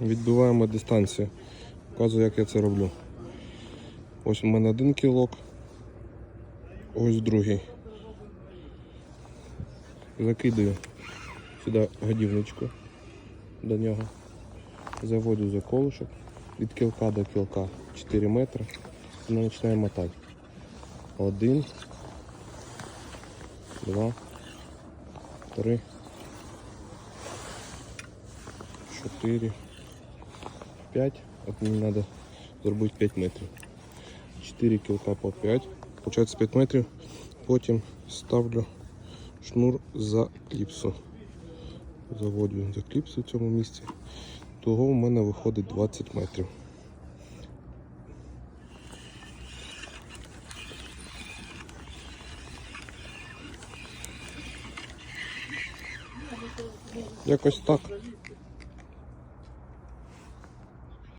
Відбиваємо дистанцію. Показую, як я це роблю. Ось у мене один кілок, ось другий. Закидаю сюди годівничку до нього. Заводю за колышок від кілка до кілка 4 метри. І починаємо мотати. Один, два, три, чотири, п'ять. От мені треба зробити 5 метрів. 4 кілка по 5. Получається 5 метрів. Потім ставлю шнур за кліпсу. Заводю за кліпсу в цьому місці. Того у мене виходить 20 метрів. Якось так.